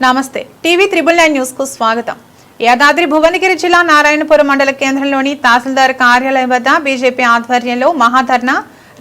నమస్తే. TV triple nine న్యూస్కు స్వాగతం. యాదాద్రి భువనగిరి జిల్లా నారాయణపురం మండల కేంద్రంలోని తహసీల్దార్ కార్యాలయం వద్ద బీజేపీ ఆధ్వర్యంలో మహాధర్నా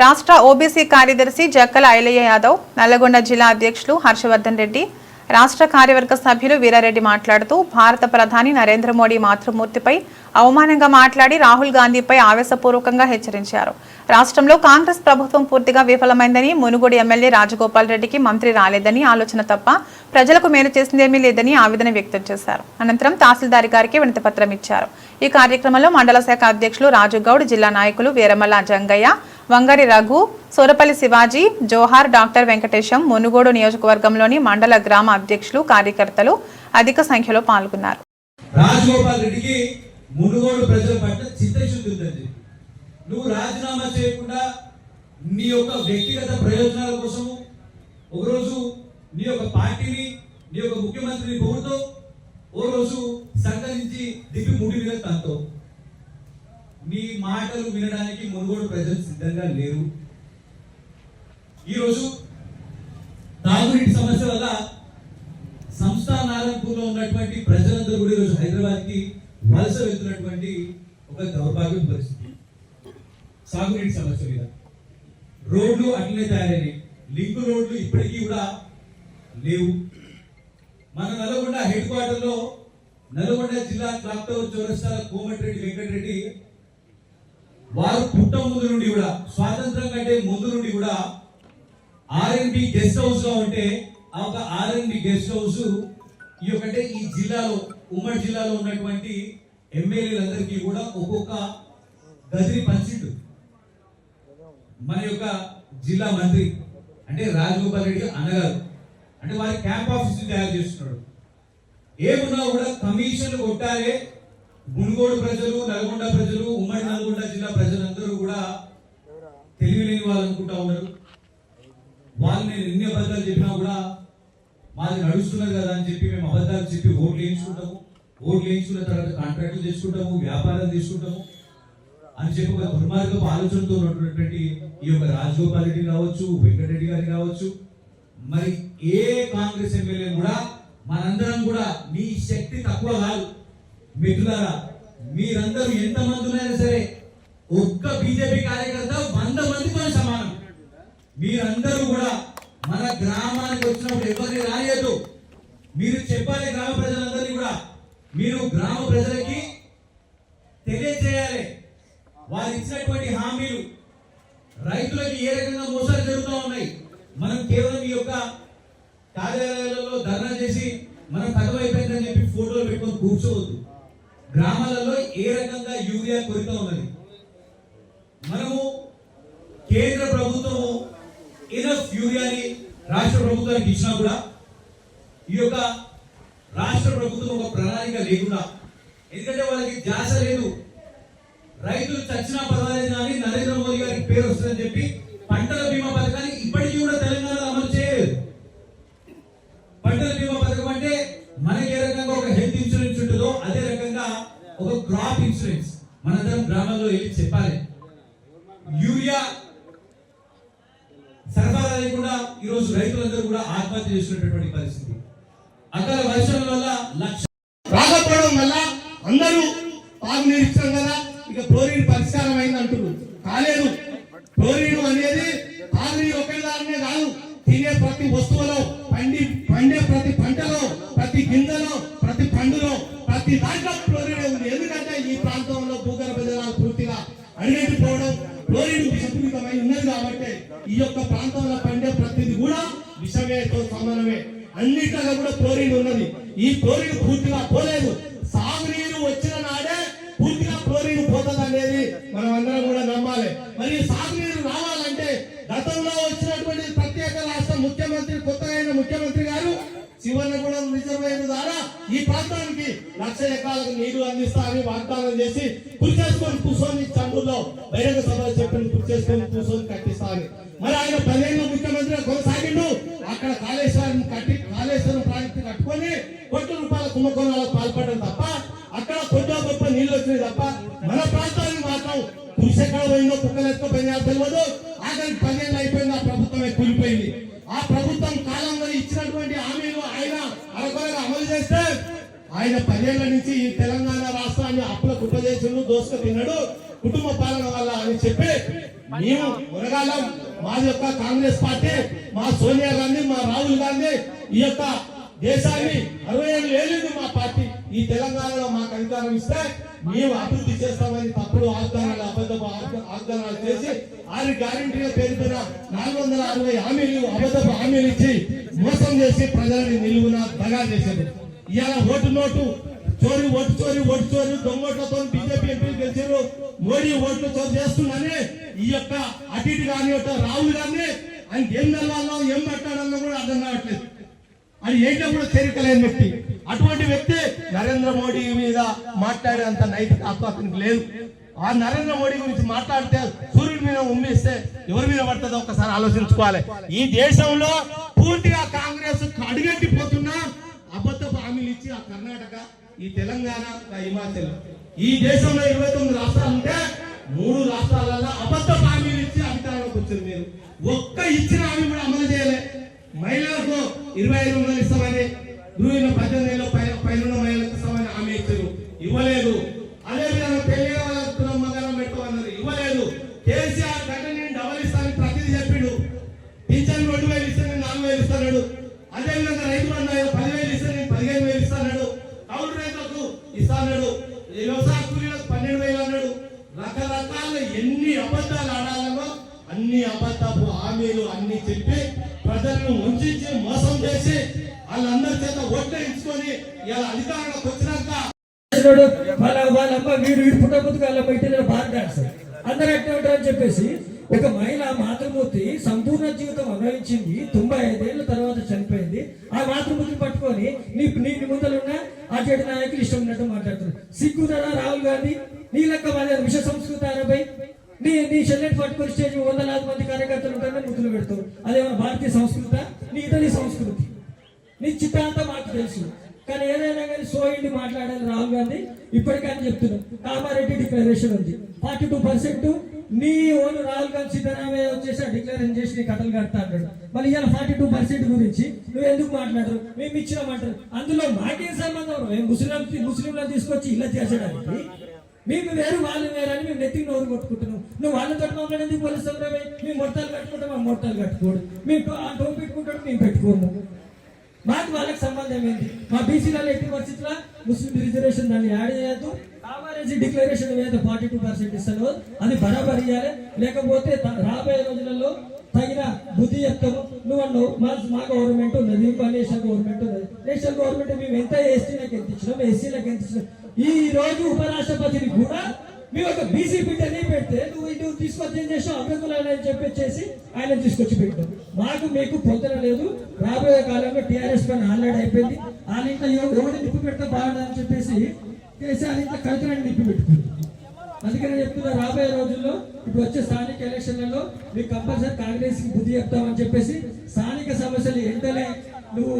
రాష్ట్ర ఓబీసీ కార్యదర్శి జక్కల ఐలయ్య యాదవ్ నల్లగొండ జిల్లా అధ్యక్షులు హర్షవర్ధన్ రెడ్డి రాష్ట్ర కార్యవర్గ సభ్యులు వీరారెడ్డి మాట్లాడుతూ భారత ప్రధాని నరేంద్ర మోడీ మాతృమూర్తిపై అవమానంగా మాట్లాడి రాహుల్ గాంధీపై ఆవేశపూర్వకంగా హెచ్చరించారు. రాష్ట్రంలో కాంగ్రెస్ ప్రభుత్వం పూర్తిగా విఫలమైందని మునుగోడు ఎమ్మెల్యే రాజగోపాల్ రెడ్డికి మంత్రి రాలేదని ఆలోచన తప్ప ప్రజలకు మేలు చేసిందేమీ లేదని ఆవేదన వ్యక్తం చేశారు. అనంతరం తహసీల్దారి గారికి వినతిపత్రం ఇచ్చారు. ఈ కార్యక్రమంలో మండల శాఖ అధ్యక్షులు రాజుగౌడ్ జిల్లా నాయకులు వీరమల్ల జంగయ్య వంగరి రఘు సూరపల్లి శివాజీ జోహార్ డాక్టర్ వెంకటేశం మునుగోడు నియోజకవర్గంలోని మండల గ్రామ అధ్యక్షులు కార్యకర్తలు అధిక సంఖ్యలో పాల్గొన్నారు. రాజగోపాల్ రెడ్డికి మునుగోడు ప్రజల పట్ల చిత్తశుద్ధి ఉందండి. నువ్వు రాజీనామా చేయకుండా నీ యొక్క వ్యక్తిగత ప్రయోజనాల కోసము ఒకరోజు నీ యొక్క పార్టీని నీ యొక్క ముఖ్యమంత్రిని పొగుడుతూ ఓ రోజు సంకరించి దిప్పి ముడి మీద తంతో నీ మాటలు వినడానికి మునుగోడు ప్రజలు సిద్ధంగా లేరు. ఈరోజు తాగునీటి సమస్య వల్ల సంస్థా నారాయణపూర్లో ఉన్నటువంటి ప్రజలందరూ కూడా ఈరోజు హైదరాబాద్కి వలస వెళ్తున్నటువంటి ఒక దౌర్భాగ్య పరిస్థితి. సాగునీటి సమస్య మీద. రోడ్లు అట్లనే తయారైనవి లింక్ రోడ్లు ఇప్పటికీ కూడా లేవు. మన నల్గొండ హెడ్ క్వార్టర్లో నల్గొండ జిల్లా క్లాక్ టవర్ చౌరస్తాల కోమటిరెడ్డి వెంకటరెడ్డి వారు పుట్ట ముందు నుండి కూడా స్వాతంత్రం కంటే ముందు నుండి కూడా ఆర్ఎన్బి గెస్ట్ హౌస్లో ఉంటే ఆ ఒక ఆర్ఎన్బి గెస్ట్ హౌస్ ఈ ఒకటే ఈ జిల్లాలో ఉమ్మడి జిల్లాలో ఉన్నటువంటి ఎమ్మెల్యేలందరికీ కూడా ఒక్కొక్క గదిని పంచిండు. మన యొక్క జిల్లా మంత్రి అంటే రాజగోపాల్ రెడ్డి అన్నగారు. అంటే వారి క్యాంప్ ఆఫీస్ తయారు చేస్తున్నాడు ఏమున్నా కూడా కమిషన్ కొట్టాలే. మునుగోడు ప్రజలు నల్గొండ ప్రజలు ఉమ్మడి నల్గొండ జిల్లా ప్రజలందరూ కూడా తెలియలేని వాళ్ళు అనుకుంటా ఉన్నారు. వాళ్ళు నేను ఎన్ని అబద్ధాలు చెప్పినా కూడా మాది నడుస్తున్నది కదా అని చెప్పి మేము అబద్ధాలు చెప్పి ఓట్లు వేయించుకుంటాము. ఓట్లు వేయించుకున్న తర్వాత కాంట్రాక్టులు చేసుకుంటాము వ్యాపారం తీసుకుంటాము అని చెప్పి ఒక దుర్మార్గపు ఆలోచనతో ఉన్నటువంటి ఈ యొక్క రాజగోపాల్ రెడ్డి కావచ్చు వెంకటరెడ్డి గారి కావచ్చు మరి ఏ కాంగ్రెస్ ఎమ్మెల్యే కూడా మనందరం కూడా మీ శక్తి తక్కువ కాదు. మిత్రులారా మీరందరూ ఎంత మంది సరే ఒక్క బీజేపీ కార్యకర్త వంద మందితో సమానం. మీరందరూ కూడా మన గ్రామానికి వచ్చినప్పుడు ఎవరిని రాయదు మీరు చెప్పాలి గ్రామ ప్రజలందరినీ కూడా. మీరు గ్రామ ప్రజలకి తెలియజేయాలి. వారు ఇచ్చినటువంటి హామీలు రైతులకి ఏ రకంగా మోసాలు జరుగుతూ ఉన్నాయి? మనం కేవలం ఈ యొక్క కార్యాలయాలలో ధర్నా చేసి మనం కథమైపోయిందని చెప్పి ఫోటోలు పెట్టుకొని కూర్చోవద్దు. గ్రామాలలో ఏ రకంగా యూరియా కొరత ఉన్నది? మనము కేంద్ర ప్రభుత్వము ఇనఫ్ యూరియాని రాష్ట్ర ప్రభుత్వానికి ఇచ్చినా కూడా ఈ యొక్క రాష్ట్ర ప్రభుత్వం ఒక ప్రణాళిక లేకుండా ఎందుకంటే వాళ్ళకి ధ్యాస లేదు. రైతులు చచ్చినా పర్వాలేదు కానీ నరేంద్ర మోదీ గారికి పేరు వస్తుందని చెప్పి పంటల బీమా పథకాన్ని ఇప్పటికీ కూడా తెలంగాణలో అమలు చేయలేదు. పంటల బీమా పథకం అంటే మనకి ఏ రకంగా ఒక హెల్త్ ఇన్సూరెన్స్ ఉంటుందో అదే రకంగా ఒక క్రాప్ ఇన్సూరెన్స్ మనందరం గ్రామాల్లో వెళ్ళి చెప్పాలి. యూరియా సరఫరా లేకుండా ఈరోజు రైతులందరూ కూడా ఆత్మహత్య చేస్తున్నటువంటి పరిస్థితి. అక్కడ వర్షాల వల్ల లక్ష ప్రతి దాంట్లో క్లోరిన్ ఉంది. ఎందుకంటే ఈ ప్రాంతంలో భూగర్భ జలాలు పూర్తిగా అడిగెట్టిపోవడం క్లోరిన్ విషపూరితమై ఉన్నది కాబట్టి ఈ యొక్క ప్రాంతంలో పండే ప్రతిది కూడా విషమేతో సమానమే. అన్నిటిలో కూడా క్లోరిన్ ఉన్నది. ఈ క్లోరిన్ పూర్తిగా పోలేదు. సాగునీరు వచ్చిన నాడే పూర్తిగా క్లోరిన్ పోతుంది అనేది మనం అందరం కూడా నమ్మాలి. మరి సాగునీరు రావాలంటే గతంలో వచ్చినటువంటి ప్రత్యేక రాష్ట్ర ముఖ్యమంత్రి కొత్తగా అయిన ముఖ్యమంత్రి గారు శివన్నగూడెం రిజర్వేయర్ ద్వారా ఈ ప్రాంతాన్ని లక్ష ఎకరాలకు నీరు అందిస్తామని వాగ్దానం చేసి గురి చేసుకొని కూర్చొని చంద్రుల్లో బహిరంగ సభలో చెప్పిన గురి చేసుకొని కూర్చొని కట్టిస్తామని మరి ఆయన పదిహేను ముఖ్యమంత్రిగా కొనసాగిండు. అక్కడ కాళేశ్వరం కట్టి కాళేశ్వరం ప్రాజెక్టు కట్టుకొని కోట్ల రూపాయల కుంభకోణాలకు పాల్పడడం తప్ప అక్కడ కొద్దిగా గొప్ప నీళ్ళు వచ్చినాయి తప్ప మన ప్రాంతానికి మాత్రం కృషి ఎక్కడ పోయిందో కుక్కలు ఎత్తుకుపోయినా తెలియదు. ఆఖరికి పదిహేను అయిపోయింది ఆ ప్రభుత్వమే కూలిపోయింది. ఆ ప్రభుత్వం కాలంలో ఇచ్చినటువంటి హామీలు ఆయన అరకొరగా చేస్తే ఆయన పదేళ్ళ నుంచి ఈ తెలంగాణ రాష్ట్రాన్ని అప్పుల కుప్ప చేసిండు దోసుకు తిన్నాడు కుటుంబ పాలన వల్ల అని చెప్పి మేము ఉరగాలం. మా యొక్క కాంగ్రెస్ పార్టీ మా సోనియా గాంధీ మా రాహుల్ గాంధీ ఈ యొక్క దేశాన్ని అరవై ఏళ్ళు ఏళ్ళు మా పార్టీ. ఈ తెలంగాణలో మాకు అధికారం ఇస్తే మేము అభివృద్ధి చేస్తామని తప్పుడు వాగ్దానాలు అబద్ధపు వాగ్ద- వాగ్దానాలు చేసి ఆరు గ్యారంటీల పేరుతో నాలుగు వందల అరవై హామీలు అబద్ధపు హామీలు ఇచ్చి మోసం చేసి ప్రజలని నిలువున దగా చేశారు ఇవాళ ఓటు నోటు చోరీ ఓటు చోరీ ఓటు చోరీ దొంగోట్లతో బీజేపీ ఎంపీలు గెలిచారు. మోడీ ఓట్లు చోరు చేస్తుందని ఈ యొక్క అటు ఇటు కాని యొక్క రాహుల్ గారిని ఆయన ఏం నిలవాలో ఏం మాట్లాడాలో కూడా అర్థం కావట్లేదు. అది ఏంటో కూడా చేరికలేని వ్యక్తి. అటువంటి వ్యక్తి నరేంద్ర మోడీ మీద మాట్లాడే అంత నైతిక హక్కు లేదు. ఆ నరేంద్ర మోడీ గురించి మాట్లాడితే సూర్యుడి మీద ఉమ్మిస్తే ఎవరి మీద పడుతుందో ఒకసారి ఆలోచించుకోవాలి. ఈ దేశంలో పూర్తిగా కాంగ్రెస్ అడుగట్టిపోతున్నా అబద్ధపు హామీలు ఇచ్చి ఆ కర్ణాటక ఈ తెలంగాణ హిమాచల్. ఈ దేశంలో ఇరవై తొమ్మిది రాష్ట్రాలు ఉంటే మూడు రాష్ట్రాలలో అబద్ధ హామీలు ఇచ్చి అధికారంలోకి వచ్చారు మీరు. ఒక్క ఇచ్చిన హామీ కూడా అమలు చేయలే. మహిళలకు ఇరవై ఐదు వందలు ఇస్తామని గృహిణి పద్దెనిమిది ఏళ్ళు పైన పైన మహిళలకు ఇస్తామని హామీ ఇచ్చారు. ఇవ్వలేదు. అదే విధంగా పెళ్ళి వాళ్ళ మగనం పెట్టమన్నారు ఇవ్వలేదు. కేసీఆర్ గంట నేను డబల్ ఇస్తానని ప్రతిదీ చెప్పిండు. పింఛన్ రెండు వేలు ఇస్తాను నాలుగు వేలు ఇస్తాడు అదేవిధంగా రైతు బంధు పదివేలు పదిహేను వేలు ఇస్తాడు కౌలు రైతులకు ఇస్తాడు వ్యవసాయ కూలీలకు పన్నెండు వేలు అన్నాడు. రకరకాల ఎన్ని అబద్ధాలు ఆడాలనో అన్ని అబద్ధపు హామీలు అన్ని చెప్పి ప్రజలను వంచించి మోసం చేసి వాళ్ళందరి చేత ఓట్లు ఇచ్చుకొని ఇలా అధికారంలోకి వచ్చినాక వాళ్ళ వాళ్ళ వీడు వీడు పుట్టబుద్ధి వాళ్ళ బయట బాగా డాన్సర్ అందరూ ఎట్లా ఉంటారు అని చెప్పేసి ఒక మహిళ మాతృమూర్తి సంపూర్ణ జీవితం అనుభవించింది తొంభై ఐదేళ్ళ తర్వాత చనిపోయింది. ఆ మాతృమూర్తి పట్టుకొని నీకు నీ ముందలున్న ఆ చెడు నాయకులు ఇష్టం ఉన్నట్టు మాట్లాడుతున్నారు. సిగ్గుదరా రాహుల్ గాంధీ నీ లెక్క వాళ్ళ విష సంస్కృత అరవై నీ నీ చెల్లెని పట్టుకొని స్టేజ్ వందలాది మంది కార్యకర్తలు ఉంటారని ముద్దులు పెడతావు అదేమన్నా భారతీయ సంస్కృత నీ ఇతని సంస్కృతి? నీ చిత్తాంతా మాకు తెలుసు. కానీ ఏదైనా కానీ సోయిండి మాట్లాడాలి రాహుల్ గాంధీ ఇప్పటికని చెప్తున్నాం. కామారెడ్డి డిక్లరేషన్ ఉంది. ఫార్టీ టూ పర్సెంట్ నీ ఓన్ రాహుల్ గాంధీ సిద్ధరామయ్య వచ్చేసి డిక్లరేషన్ చేసి నీ కథలు కడతా అంటాడు. మళ్ళీ ఇవాళ ఫార్టీ టూ పర్సెంట్ గురించి నువ్వు ఎందుకు మాట్లాడరు? మేము ఇచ్చినామంటారు. అందులో మాకేం సంబంధం? మేము ముస్లిం ముస్లింలను తీసుకొచ్చి ఇలా చేసడానికి మేము వేరు వాళ్ళు వేరు అని మేము నెత్తికి నోరు కొట్టుకుంటున్నాం. నువ్వు వాళ్ళతో మాట్లాడేది ఎందుకు పోలిస్తాం మేము మొట్టాలు కట్టుకుంటాం మా మొట్టాలు కట్టుకోడు. మేము ఆ టోపీ పెట్టుకుంటాడు మేము పెట్టుకోము. మాకు వాళ్ళకి సంబంధం ఏంటి? మా బీసీలలో ఎట్టి పరిస్థితుల్లో ముస్లిం రిజర్వేషన్ దాన్ని యాడ్ చేయొద్దు. కామారెడ్డి డిక్లరేషన్ మీద ఫార్టీ టూ పర్సెంట్ ఇస్తాను. అది బరాబర్ ఇవ్వాలి లేకపోతే రాబోయే రోజులలో తగిన బుద్ధి చెప్తాము నువ్వు అన్నావు మా మా గవర్నమెంట్ ఉన్నది మా నేషనల్ గవర్నమెంట్ ఉన్నది. నేషనల్ గవర్నమెంట్ మేము ఎంత ఎస్టీలకు ఎంత ఇచ్చినాం ఎస్సీలకు ఎంత ఇచ్చినాం ఈ రోజు ఉపరాష్ట్రపతిని కూడా మేము ఒక బీసీ బిడ్డని పెడితే నువ్వు ఇటు తీసుకొచ్చి ఏం చేసావు? అభ్యర్థులు అని చెప్పేసి ఆయన తీసుకొచ్చి పెట్టాం మాకు మీకు పొందన లేదు. రాబోయే కాలంలో టీఆర్ఎస్ పని ఆల్రెడీ అయిపోయింది. వాళ్ళ ఇంట్లో ఎవరు నిప్పు పెడితే బాగుండదని చెప్పేసి కేసీఆర్ ఇంత కవితలను నిప్పి పెట్టుకుంది. అందుకని చెప్తున్నా రాబోయే రోజుల్లో ఇప్పుడు వచ్చే స్థానిక ఎలక్షన్లలో మీకు కంపల్సరీ కాంగ్రెస్కి బుద్ధి చెప్తామని చెప్పేసి స్థానిక సమస్యలు ఎంతలే నువ్వు